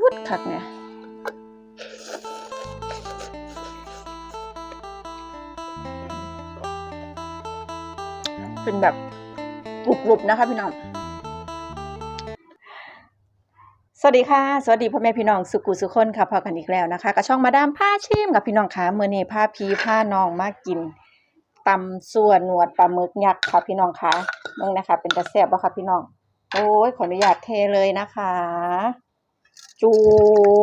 พูดคักเนี่ยเป็นแบบกรุบๆนะคะพี่น้อง สวัสดีค่ะ สวัสดีพ่อแม่พี่น้องสุกุสุคนค่ะพอกันอีกแล้วนะคะกับช่องมาดามผ้าชิมกับพี่น้องค่ะเมื่อนี้ผ้าพีผ้าน้องมากินตำส่วนหนวดปลาหมึกยักษ์ค่ะพี่น้องค่ะเมื่อนะคะ เป็นตะแซ่บบ่ค่ะพี่น้อง โอ้ยขออนุญาตเทเลยนะคะ จ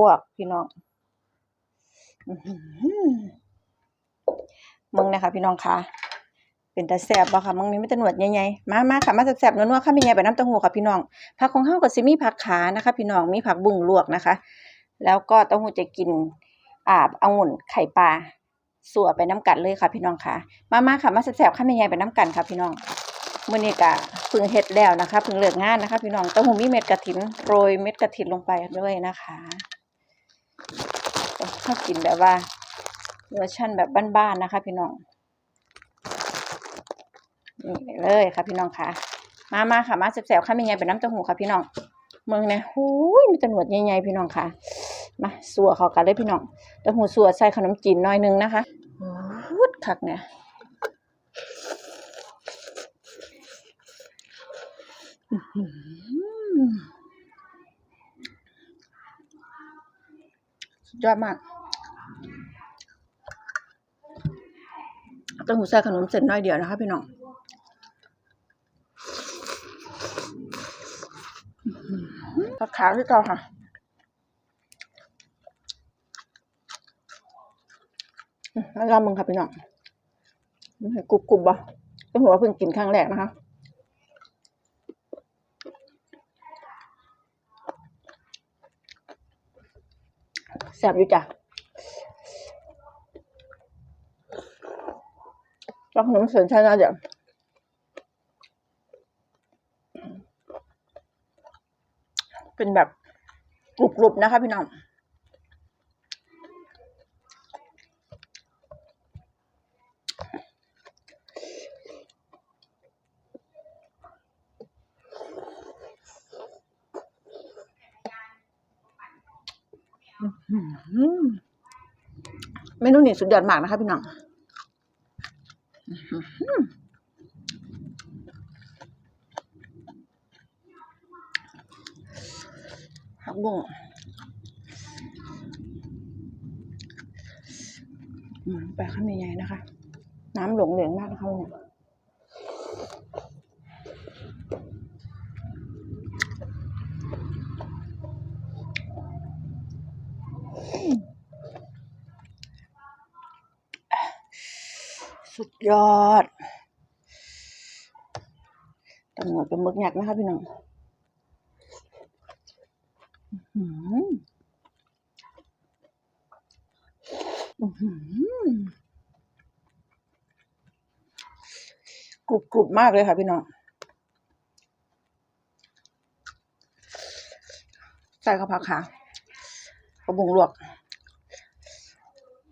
วกพี่น้องมึงนะคะ พี่น้องคะเป็นตาแซ่บบ่ค่ะมึงนี่ไม่ตะหนวดใหญ่ๆมามาค่ะมาแซ่บๆนัวๆค่ะมีใหญ่ไปน้ำต้าหู้ค่ะพี่น้องผักของเฮาก็สิมีผักขานะคะ พี่น้องมีผักบุ้งลวกนะคะ แล้วก็ต้าหู้จะกินอ่าองุ่นไข่ปลาสัวไปน้ำกันเลยค่ะพี่น้องค่ะ มามาค่ะมาแซ่บๆค่ะมีใหญ่ไปน้ำกันค่ะพี่น้อง มื้อนี้ก็เพิ่งเฮ็ดแล้วนะคะพิ่งเลิกงานนะคะ พี่น้องเต้าหู้มีเม็ดกระถินโรยเม็ดกระถินลงไปด้วยนะคะชอบกินแบบว่าเวอร์ชั่นแบบบ้านๆนะคะ พี่น้องนี่เลยค่ะพี่น้องค่ะ มามาค่ะมาแซ่บๆค่ะมีไงเป็นน้ำเต้าหู้ค่ะพี่น้องเมืองเนี่ยหูยมีแตหนวดใหญ่ๆพี่น้องค่ะ มาสัวเขากันเลยพี่น้องเต้าหู้สัวใส่ขนมจีนน่อยนึงนะคะพูดคักเนี่ยอื้อหือสุด ยอดมากต้าหู้ใส่ขนมเส้นน้อยเดียวนะคะพี่น้องผักขาวที่เก่าค่ะแล้วลองมึงค่ะพี่น้องมันกรุบกรุบบ่ต้องหัวเพิ่งกินครั้งแรกนะคะ แซ่บอยู่จ้ะลองขนมเส้นใช่น่าจะเป็นแบบกรุบๆนะคะพี่น้อง เมนูนี้สุดยอดมากนะคะพี่น้องอื้อหือผักบุ้งอืมไปข้างในใหญ่นะคะ น้ำหลงเหลืองมากนะคะเนี่ย สุดยอดตำรวจเป็นมึกหยักนะคะพี่น้องอื้อหืออื้อหือกรุบกรุบมากเลยค่ะพี่น้อง ใส่ข้าวผักค่ะกระบุงลวก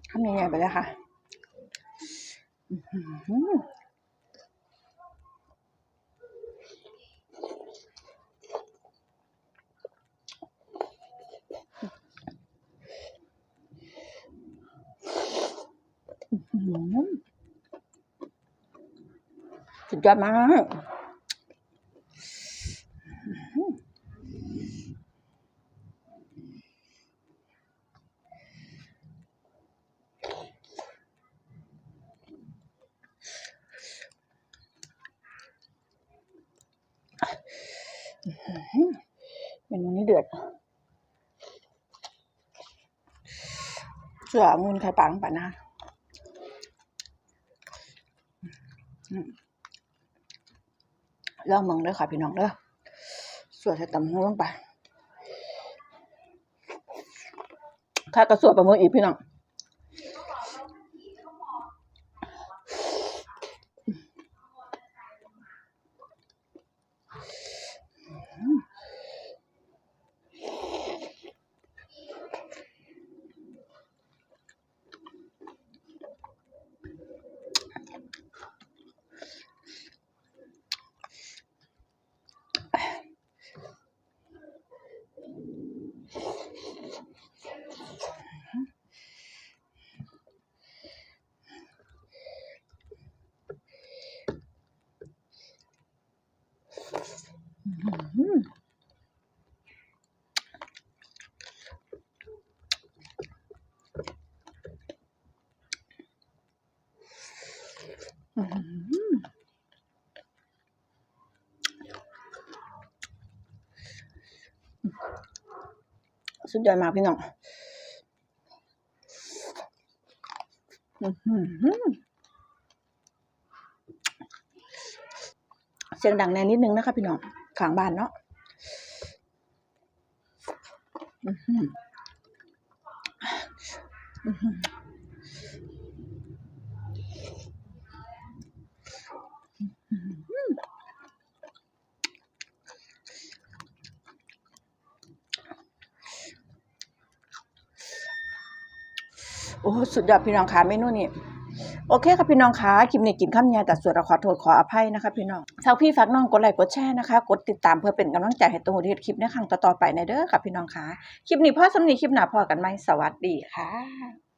ทำยังไงไปเลยค่ะ สุดยอดมากอื้อหือ เมนูนี้เดือดเสือเงินไข่ปังป่ะนะลองมึงเด้อค่ะพี่น้องเด้อสวดใส่ตำหูลงไปถ้ากระสวดประมืออีกพี่น้อง สุดยอดมากพี่น้องเสียงดังแน่นิดนึงนะคะพี่น้อง ข้างบ้านเนาะโอ้ สุดยอดพี่น้องคะเมนูนี้ โอเคค่ะพี่น้องคะคลิปนี้กินข้ามยาแต่ส่วนเราขอโทษขออภัยนะคะพี่น้องชาวพี่ฝากน้องกดไลค์กดแชร์นะคะ กดติดตามเพื่อเป็นกำลังใจให้ตัวเฮ็ดคลิปในครั้งต่อๆไปในเด้อค่ะพี่น้องคะคลิปนี้พ่อสำนีคลิปหน้าพอกันไหมสวัสดีค่ะ